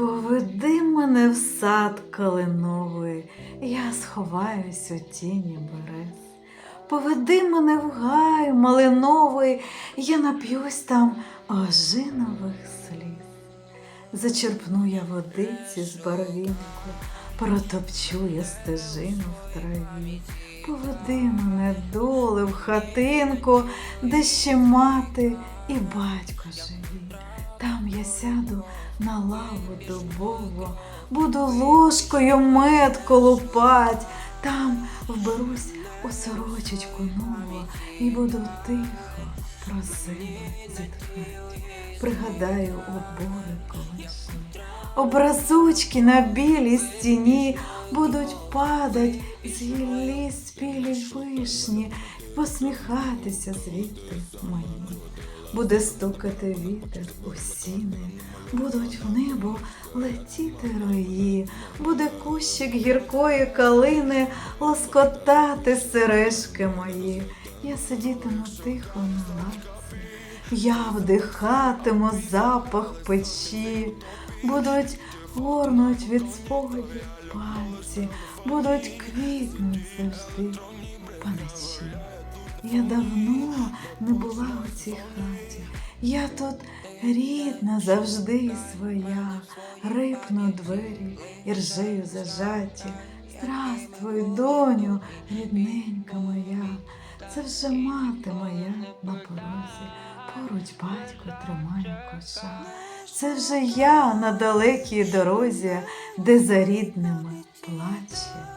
Поведи мене в сад калиновий, я сховаюсь у тіні берез. Поведи мене в гай малиновий, я нап'юсь там ожинових сліз. Зачерпну я водиці з барвінку, протопчу я стежину в траві. Поведи мене доли в хатинку, де ще мати і батько живі. Я сяду на лаву дубову, буду ложкою мед колупать, там вберусь у сорочечку нову і буду тихо про зітхати. Пригадаю обори колишні, образочки на білій стіні будуть падать з гіллі спілі вишні, посміхатися звідти мені. Буде стукати вітер у сіни, будуть в небо летіти рої, буде кущик гіркої калини лоскотати сережки мої. Я сидітиму тихо на лавці, я вдихатиму запах печі, будуть горнуть від спогадів пальці, будуть квітнуть завжди паничі. Я давно не була у цій хаті. Я тут рідна завжди своя. Рипну двері і ржею зажаті. Здравствуй, доню, рідненька моя. Це вже мати моя на порозі. Поруч батько тримає коша. Це вже я на далекій дорозі, де за рідними плаче